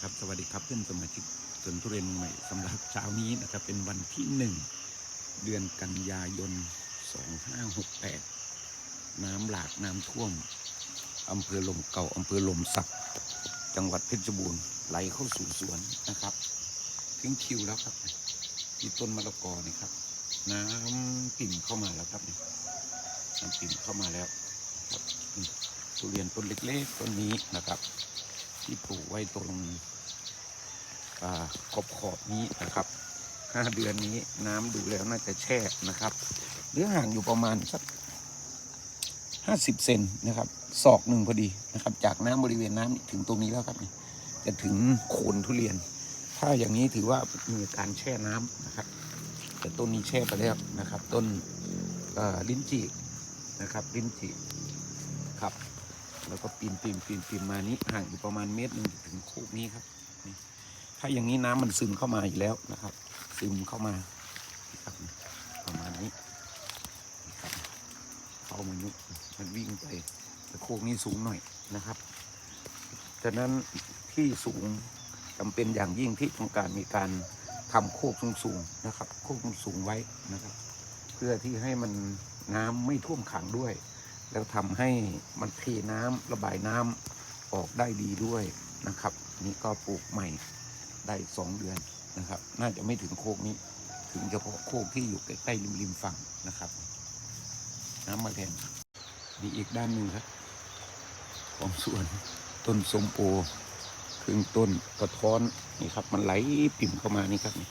ครับสวัสดีครับเพื่อนสมาชิกสวนทุเรียนใหม่สำหรับเช้านี้นะครับ เป็นวันที่หนึ่งเดือนกันยายน 2568 น้ำหลากน้ำท่วมอำเภอลมเก่าอำเภอลมสัก จังหวัดเพชรบูรณ์ไหลเข้าสู่สวนนะครับถึงคิวแล้วครับที่ต้นมะละกอนี่ครับ น้ำปิ่มเข้ามาแล้วครับนี่น้ำปิ่มเข้ามาแล้วครับทุเรียนต้นเล็กๆต้นนี้นะครับ ที่ปลูกไว้ตรงขอบขอบนี้นะครับห้าเดือนนี้น้ำดูแล้วน่าจะแช่นะครับ หรือห่างอยู่ประมาณสักห้าสิบเซนนะครับศอกหนึ่งพอดีนะครับ จากน้ำบริเวณน้ำถึงตรงนี้แล้วครับนี่จะถึงโคนทุเรียน ถ้าอย่างนี้ถือว่ามีการแช่น้ำนะครับ แต่ต้นนี้แช่ไปแล้วนะครับ ต้นลิ้นจี่นะครับ ลิ้นจี่ครับ แล้วก็ปีนปีนปีนปีนมานี้ห่างอยู่ประมาณเมตรหนึ่งถึงโคกนี้ครับถ้าอย่างนี้น้ำมันซึมเข้ามาอยู่แล้วนะครับ ซึมเข้ามาครับประมาณนี้ครับเข้ามายุบมันวิ่งไปแต่โคกนี้สูงหน่อยนะครับฉะนั้นที่สูงจำเป็นอย่างยิ่งที่ต้องการมีการทำโคกสูงๆนะครับ โคกสูงไว้นะครับ เพื่อที่ให้มันน้ำไม่ท่วมขังด้วย แล้วทำให้มันเทน้ำระบายน้ำออกได้ดีด้วยนะครับ นี่ก็ปลูกใหม่ได้สองเดือนนะครับ น่าจะไม่ถึงโคกนี้ ถึงเฉพาะโคกที่อยู่ใกล้ๆริมริมๆฝั่งนะครับ น้ำมาแทนมีอีกด้านหนึ่งครับ ของสวนต้นส้มโอครึ่งต้นกระท้อนนี่ครับ มันไหลปิ่มเข้ามานี่ครับนี่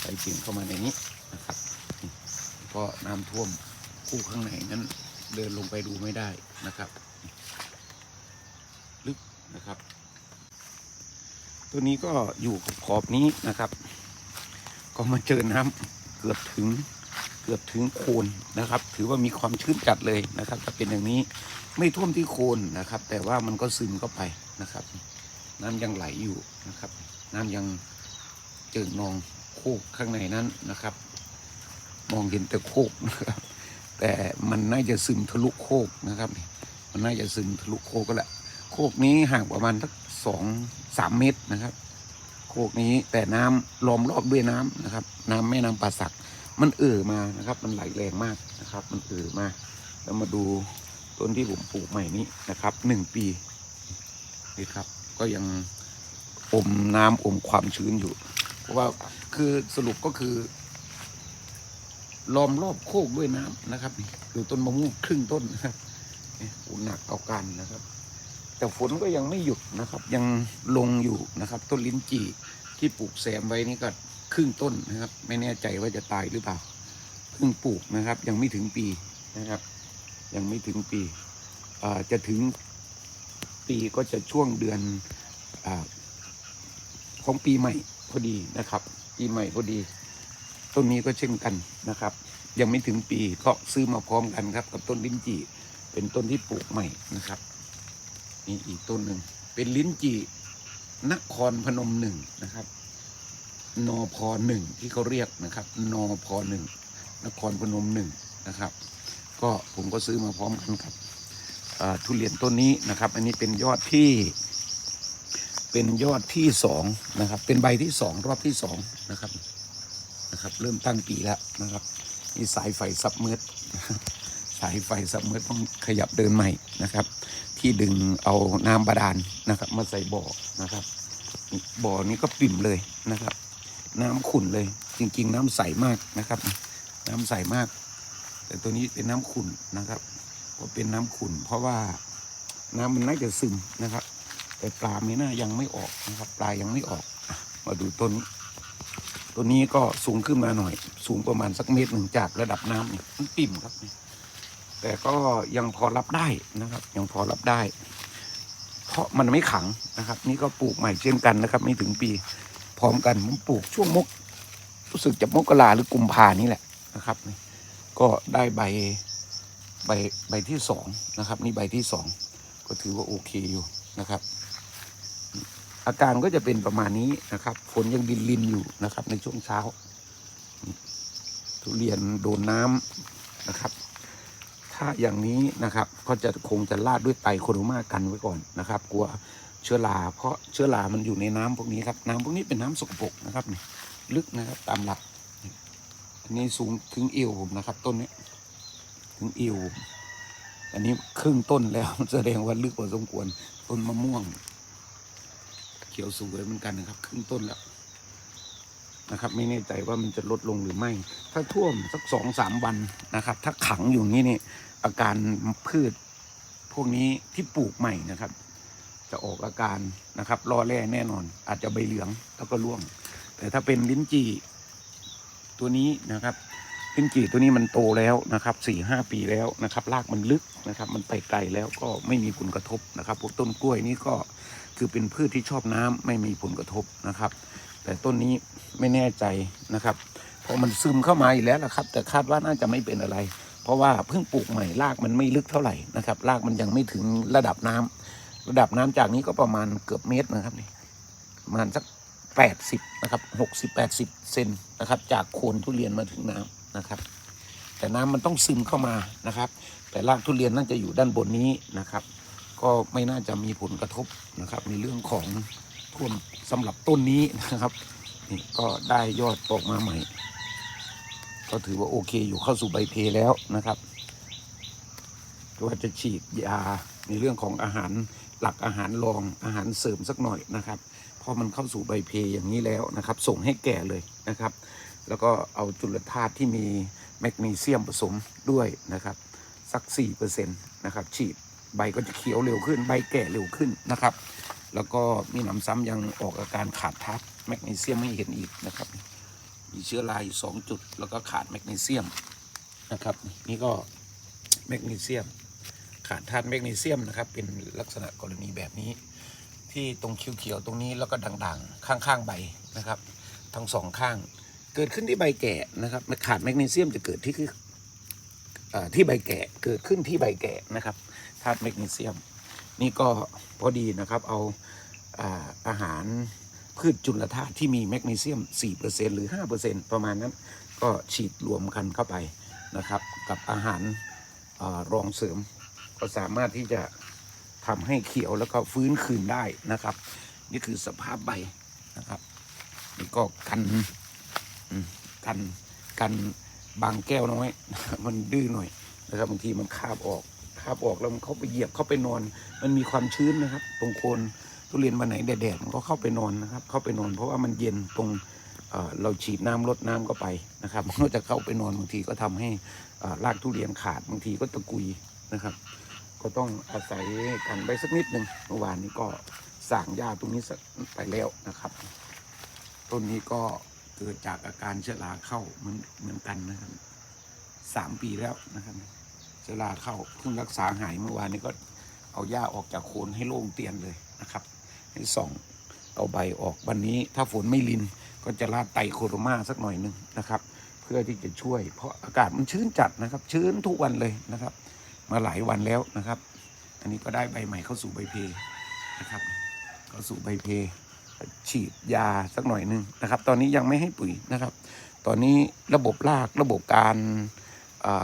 ไหลปิ่มเข้ามาในนี้นะครับก็น้ำท่วมคู่ข้างในนั้น เดินลงไปดูไม่ได้นะครับ ลึกนะครับ ตัวนี้ก็อยู่ขอบนี้นะครับ ก็มาเจอน้ำเกือบถึงเกือบถึงโคนนะครับ ถือว่ามีความชื้นจัดเลยนะครับ ถ้าเป็นอย่างนี้ไม่ท่วมที่โคนนะครับ แต่ว่ามันก็ซึมเข้าไปนะครับ น้ำยังไหลอยู่นะครับ น้ำยังเจิ่งนองโคกข้างในนั้นนะครับ มองเห็นแต่โคกนะครับ แต่มันน่าจะซึมทะลุโคกนะครับ มันน่าจะซึมทะลุโคกก็แหละโคกนี้ห่างประมาณสักสองสามเมตรนะครับ โคกนี้แต่น้ำล้อมรอบด้วยน้ำนะครับ น้ำแม่น้ำป่าสัก มันเอ่อมานะครับ มันไหลแรงมากนะครับ มันเอ่อมาแล้วมาดูต้นที่ผมปลูกใหม่นี้นะครับหนึ่งปีนี่ครับ ก็ยังอมน้ำอมความชื้นอยู่ เพราะว่าคือสรุปก็คือ ล้อมรอบโคกด้วยน้ำนะครับนี่ดูต้นมะม่วงครึ่งต้นนะครับนี่ฝนหนักเอาการนะครับ แต่ฝนก็ยังไม่หยุดนะครับ ยังลงอยู่นะครับ ต้นลิ้นจี่ที่ปลูกแซมไว้นี่ก็ครึ่งต้นนะครับ ไม่แน่ใจว่าจะตายหรือเปล่าเพิ่งปลูกนะครับ ยังไม่ถึงปีนะครับ ยังไม่ถึงปีจะถึงปีก็จะช่วงเดือนอของปีใหม่พอดีนะครับ ปีใหม่พอดี ต้นนี้ก็เช่นกันนะครับ ยังไม่ถึงปีก็ซื้อมาพร้อมกันครับ กับต้นลิ้นจี่เป็นต้นที่ปลูกใหม่นะครับนี่อีกต้นหนึ่งเป็นลิ้นจี่นครพนมหนึ่งนะครับ นอพหนึ่งที่เขาเรียกนะครับ นอพหนึ่งนครพนมหนึ่งนะครับ ก็ผมก็ซื้อมาพร้อมกันครับทุเรียนต้นนี้นะครับ อันนี้เป็นยอดที่ เป็นยอดที่สองนะครับ เป็นใบที่สองรอบที่สองนะครับ นะครับ เริ่มตั้งปีแล้วนะครับนี่สายไฟซับเมืดสายไฟซับเมืดต้องขยับเดินใหม่นะครับ ที่ดึงเอาน้ำบาดาลนะครับ มาใส่บ่อนะครับ บ่อนี้ก็ปิ่มเลยนะครับ น้ำขุ่นเลย จริง ๆ น้ำใสมากนะครับ น้ำใสมาก แต่ตัวนี้เป็นน้ำขุ่นนะครับก็เป็นน้ำขุ่น เพราะว่าน้ำมันน่าจะซึมนะครับ แต่ปลาไม่น่ายังไม่ออกนะครับ ปลายังไม่ออก มาดูต้นนี้ ตัวนี้ก็สูงขึ้นมาหน่อย สูงประมาณสักเมตรหนึ่งจากระดับน้ำนี่มันปิ่มครับนี่แต่ก็ยังพอรับได้นะครับ ยังพอรับได้ เพราะมันไม่ขังนะครับ นี่ก็ปลูกใหม่เช่นกันนะครับ ไม่ถึงปีพร้อมกันผมปลูกช่วงมก รู้สึกจะมกราหรือกุมภานี่แหละนะครับนี่ก็ได้ใบใบใบที่สองนะครับ นี่ใบที่สองก็ถือว่าโอเคอยู่นะครับ อาการก็จะเป็นประมาณนี้นะครับ ฝนยังดินลินอยู่นะครับ ในช่วงเช้า ทุเรียนโดนน้ำนะครับ ถ้าอย่างนี้นะครับ ก็จะคงจะลาดด้วยไตโคโรมากันไว้ก่อนนะครับ กลัวเชื้อราเพราะเชื้อรามันอยู่ในน้ำพวกนี้ครับ น้ำพวกนี้เป็นน้ำสกปรกนะครับนี่ลึกนะครับ ตามหลักนี่อันนี้สูงถึงเอวผมนะครับ ต้นนี้ถึงเอวอันนี้ครึ่งต้นแล้วแสดงว่าลึกพอสมควรต้นมะม่วง เขียวสวยเหมือนกันนะครับครึ่งต้นแล้วนะครับ ไม่แน่ใจว่ามันจะลดลงหรือไม่ ถ้าท่วมสักสองสามวันนะครับ ถ้าขังอยู่นี้นี่อาการพืช พวกนี้ที่ปลูกใหม่นะครับ จะออกอาการนะครับรอแร่แน่นอน อาจจะใบเหลืองแล้วก็ร่วง แต่ถ้าเป็นลิ้นจี่ตัวนี้นะครับ ลิ้นจี่ตัวนี้มันโตแล้วนะครับสี่ห้าปีแล้วนะครับรากมันลึกนะครับ มันไปไกลแล้วก็ไม่มีผลกระทบนะครับ พวกต้นกล้วยนี่ก็คือเป็นพืชที่ชอบน้ำไม่มีผลกระทบนะครับ แต่ต้นนี้ไม่แน่ใจนะครับ เพราะมันซึมเข้ามาอีกแล้วนะครับ แต่คาดว่าน่าจะไม่เป็นอะไร เพราะว่าเพิ่งปลูกใหม่รากมันไม่ลึกเท่าไหร่นะครับรากมันยังไม่ถึงระดับน้ำระดับน้ำจากนี้ก็ประมาณเกือบเมตรนะครับนี่ประมาณสักแปดสิบนะครับหกสิบแปดสิบเซนนะครับ จากโคนทุเรียนมาถึงน้ำ นะครับ แต่น้ำมันต้องซึมเข้ามานะครับ แต่รากทุเรียนน่าจะอยู่ด้านบนนี้นะครับ ก็ไม่น่าจะมีผลกระทบนะครับ ในเรื่องของท่วมสำหรับต้นนี้นะครับนี่ก็ได้ยอดออกมาใหม่ ก็ถือว่าโอเคอยู่เข้าสู่ใบเพแล้วนะครับก็ว่าจะฉีดยาในเรื่องของอาหารหลักอาหารรองอาหารเสริมสักหน่อยนะครับพอมันเข้าสู่ใบเพอย่างนี้แล้วนะครับ ส่งให้แก่เลยนะครับ แล้วก็เอาจุลธาตุที่มีแมกนีเซียมผสมด้วยนะครับ สัก 4%นะครับ ฉีดใบก็จะเขียวเร็วขึ้น ใบแก่เร็วขึ้นนะครับ แล้วก็มีหนำซ้ำยังออกอาการขาดธาตุแมกนีเซียมไม่เห็นอีกนะครับ มีเชื้อราอยู่สองจุด แล้วก็ขาดแมกนีเซียมนะครับ นี่ก็แมกนีเซียม ขาดธาตุแมกนีเซียมนะครับ เป็นลักษณะกรณีแบบนี้ ที่ตรงเขียวๆตรงนี้แล้วก็ด่างๆ ข้างๆใบนะครับ ทั้งสองข้าง เกิดขึ้นที่ใบแก่นะครับขาดแมกนีเซียมจะเกิดที่คือที่ใบแก่เกิดขึ้นที่ใบแก่นะครับธาตุแมกนีเซียม นี่ก็พอดีนะครับเอาอาหารพืชจุลธาตุที่มีแมกนีเซียม 4%หรือ 5%ประมาณนั้น ก็ฉีดรวมกันเข้าไปนะครับ กับอาหารอารองเสริม ก็สามารถที่จะทำให้เขียวแล้วก็ฟื้นคืนได้นะครับ นี่คือสภาพใบนะครับนี่ก็กัน กันกันบางแก้วน้อย มันดื้อหน่อยนะครับบางทีมันคาบออกคาบออกแล้วมันเข้าไปเหยียบเข้าไปนอน มันมีความชื้นนะครับ ตรงโคนทุเรียนวันไหนแดดๆมันก็เข้าไปนอนนะครับ เข้าไปนอน เพราะว่ามันเย็นตรงเราฉีดน้ำลดน้ำก็ไปนะครับมันก็จะเข้าไปนอนบางทีก็ทำให้รากทุเรียนขาดบางทีก็ตะกุยนะครับ ก็ต้องอาศัยกันไปสักนิดหนึ่งเมื่อวานนี้ก็สั่งหญ้าตรงนี้ไปแล้วนะครับ ต้นนี้ก็ เกิดจากอาการเชื้อราเข้าเหมือนเหมือนกันนะครับสามปีแล้วนะครับเชื้อราเข้าเพิ่งรักษาหายเมื่อวานนี้ก็เอาหญ้าออกจากโคนให้โล่งเตียนเลยนะครับให้ส่องเอาใบออกวันนี้ถ้าฝนไม่ลินก็จะลาดไตโคโรมาสักหน่อยหนึ่งนะครับ เพื่อที่จะช่วย เพราะอากาศมันชื้นจัดนะครับ ชื้นทุกวันเลยนะครับ มาหลายวันแล้วนะครับ อันนี้ก็ได้ใบใหม่เข้าสู่ใบเพนะครับเข้าสู่ใบเพ ฉีดยาสักหน่อยหนึ่งนะครับ ตอนนี้ยังไม่ให้ปุ๋ยนะครับ ตอนนี้ระบบรากระบบการ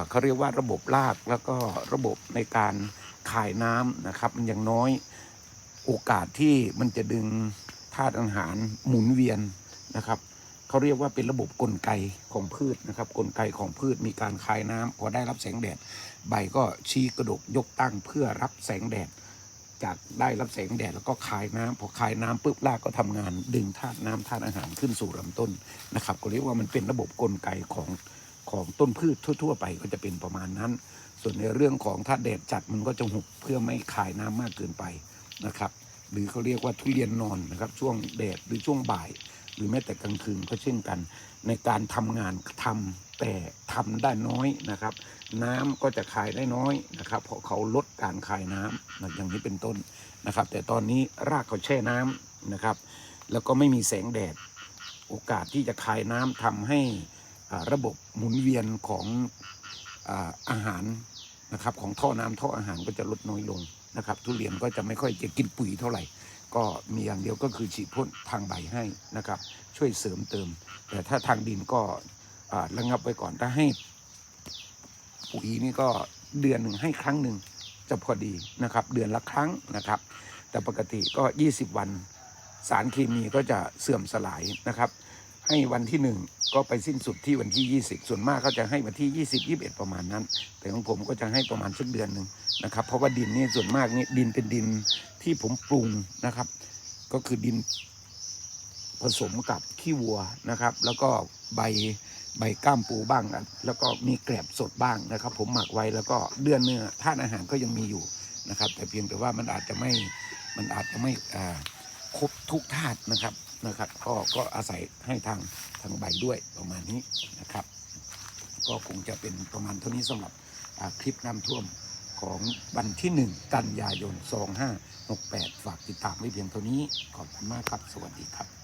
เขาเรียกว่าระบบรากแล้วก็ระบบในการขายน้ำนะครับ มันยังน้อยโอกาสที่มันจะดึงธาตุอาหารหมุนเวียนนะครับเขาเรียกว่าเป็นระบบกลไกของพืชนะครับ กลไกของพืชมีการคายน้ำพอได้รับแสงแดด ใบก็ชี้กระดกยกตั้งเพื่อรับแสงแดด จากได้รับแสงแดดแล้วก็คายน้ำพอคายน้ำปุ๊บรากก็ทำงาน ดึงธาตุน้ำธาตุอาหารขึ้นสู่ลำต้นนะครับ ก็เรียกว่ามันเป็นระบบกลไกของของต้นพืชทั่ว ๆ ไปก็จะเป็นประมาณนั้น ส่วนในเรื่องของถ้าแดดจัดมันก็จะหุบเพื่อไม่คายน้ำมากเกินไปนะครับ หรือเขาเรียกว่าทุเรียนนอนนะครับ ช่วงแดดหรือช่วงบ่าย หรือแม้แต่กลางคืนก็เช่นกัน ในการทำงานทำ แต่ทำได้น้อยนะครับ น้ำก็จะคายได้น้อยนะครับ เพราะเขาลดการคายน้ำนะอย่างนี้เป็นต้นนะครับ แต่ตอนนี้รากเขาแช่น้ำนะครับ แล้วก็ไม่มีแสงแดด โอกาสที่จะคายน้ำทำให้ระบบหมุนเวียนของอาหารนะครับของท่อน้ำท่ออาหารก็จะลดน้อยลงนะครับ ทุเรียนก็จะไม่ค่อยจะกินปุ๋ยเท่าไหร่ ก็มีอย่างเดียวก็คือฉีดพ่นทางใบให้นะครับ ช่วยเสริมเติม แต่ถ้าทางดินก็ ระงับไว้ก่อนถ้าให้ปุ๋ยนี่ก็เดือนหนึ่งให้ครั้งหนึ่งจะพอดีนะครับ เดือนละครั้งนะครับ แต่ปกติก็ 20 วันสารเคมีก็จะเสื่อมสลายนะครับ ให้วันที่หนึ่งก็ไปสิ้นสุดที่วันที่ 20 ส่วนมากก็จะให้วันที่ 20 21 ประมาณนั้น แต่ของผมก็จะให้ประมาณสักเดือนหนึ่งนะครับ เพราะว่าดินนี่ส่วนมากนี่ดินเป็นดินที่ผมปรุงนะครับ ก็คือดินผสมกับขี้วัวนะครับ แล้วก็ใบ ใบก้ามปูบ้างแล้วก็มีแกลบสดบ้างนะครับ ผมหมักไว้แล้วก็เดือนเนื้อธาตุอาหารก็ยังมีอยู่นะครับ แต่เพียงแต่ว่ามันอาจจะไม่มันอาจจะไม่ครบทุกธาตุนะครับนะครับก็ก็อาศัยให้ทางทางใบด้วยประมาณนี้นะครับ ก็คงจะเป็นประมาณเท่านี้สำหรับคลิปน้ำท่วมของวันที่ 1 กันยายน 2568 ฝากติดตามไว้เพียงเท่านี้ ขอบคุณมากครับ สวัสดีครับ